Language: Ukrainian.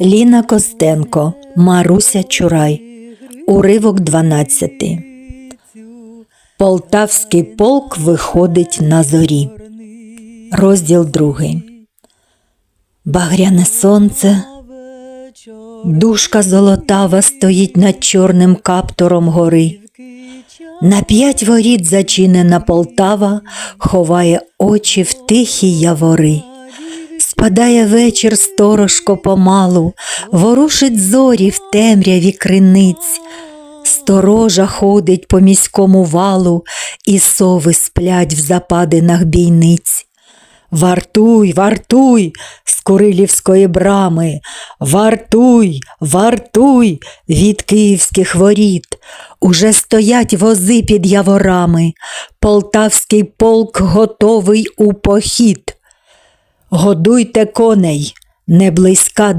Ліна Костенко, Маруся Чурай. Уривок 12. Полтавський полк виходить на зорі. Розділ 2. Багряне сонце. Душка золотава стоїть над чорним каптуром гори. На п'ять воріт зачинена Полтава ховає очі в тихі явори. Спадає вечір сторожко помалу, ворушить зорі в темряві криниць. Сторожа ходить по міському валу, і сови сплять в западинах бійниць. Вартуй, вартуй з Курилівської брами, вартуй, вартуй від київських воріт. Уже стоять вози під яворами, полтавський полк готовий у похід. Годуйте коней, не близька